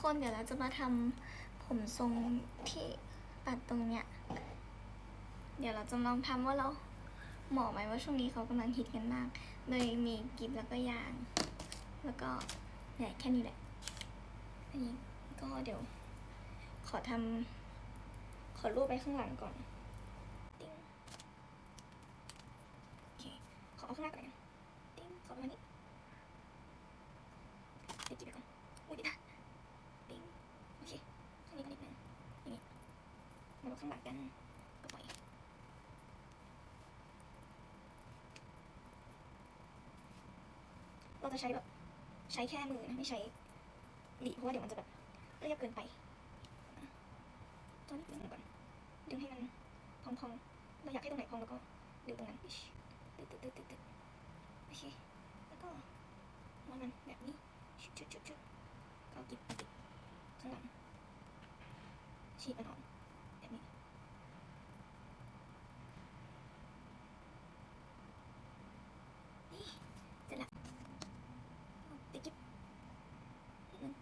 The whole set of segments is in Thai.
คนเดี๋ยวเราจะมาทำผมทรงที่ปัดตรงเนี้ย เดี๋ยวเราจะลองทำว่าเราเหมาะไหมว่าช่วงนี้เขากำลังฮิตกันมาก โดยมีกิบแล้วก็ยาง แล้วก็เนี่ยแค่นี้แหละอันนี้ก็เดี๋ยว ขอทำขอรูปไปข้างหลังก่อนติ้งโอเคขอเอาข้างหน้าก่อนติ้งขอประมาณนี้ติดกิบไปก่อนอุ้ยติดอะติ้งโอเคข้างนี้ก็นิดนึงอย่างนี้ มาดูข้างหลังกันก็ปเราจะใช้แบบใช้แค่มือนะไม่ใช้หลีเพราะว่าเดี๋ยวมันจะแบบเรียบเกินไปตัวนี้ดึงก่อนดึงให้มันพองๆเราอยากให้ตรงไหนพองแล้วก็ดึงตรงนั้นอิ๊ชตึ๊ดตึ๊ดตึ๊ดตึ๊ดตึ๊ดโอเคแล้วก็วางมันแบบนี้ชุดชุดชุดชุดก็เอากิบมาติดข้างหลังฉีดมันออกแบบนี้นี่เสร็จละ ติดกิ๊บนิดนึง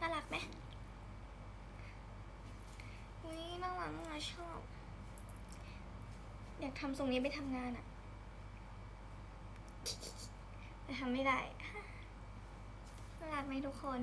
น่ารักไหมอุ้ยน่ารักอะ ชอบ อยากทำทรงนี้ไปทำงานอะแต่ทำไม่ได้น่ารักไหมทุกคน